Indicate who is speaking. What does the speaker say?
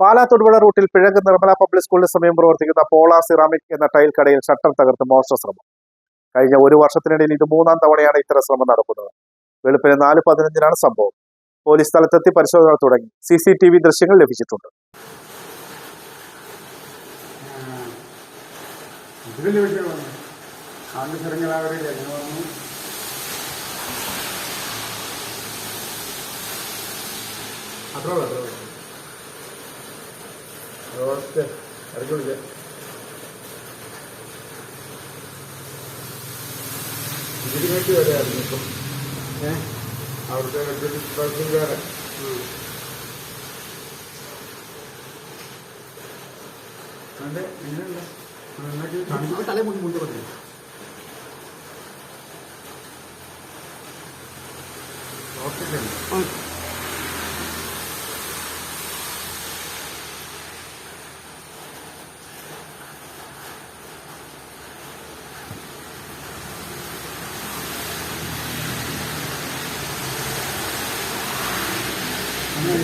Speaker 1: പാലാ തൊടുപുഴ റൂട്ടിൽ പിഴക് നിർമ്മല പബ്ലിക് സ്കൂളിന് സമയം പ്രവർത്തിക്കുന്ന പോള സിറാമിക് എന്ന ടൈൽ കടയിൽ ഷട്ടർ തകർത്ത് മോഷണ ശ്രമം. കഴിഞ്ഞ ഒരു വർഷത്തിനിടയിൽ ഇത് മൂന്നാം തവണയാണ് ഇത്തരം ശ്രമം നടക്കുന്നത്. വെളുപ്പിന് നാല് പതിനഞ്ചിനാണ് സംഭവം. പോലീസ് സ്ഥലത്തെത്തി പരിശോധന തുടങ്ങി. സി സി ടി വി ദൃശ്യങ്ങൾ ലഭിച്ചിട്ടുണ്ട്.
Speaker 2: അത്ര വിളിക്കാം ഇതിന് വേണ്ടി വരെയായിരുന്നു ഇപ്പം. ഏ? അവിടുത്തെ വർക്കുകാരൻ അതെ നന്നാക്കി കാണിച്ചു
Speaker 3: തലേ മുന്നിൽ മുന്നിൽ കൊണ്ടിരുന്നു
Speaker 2: ഓക്കെ.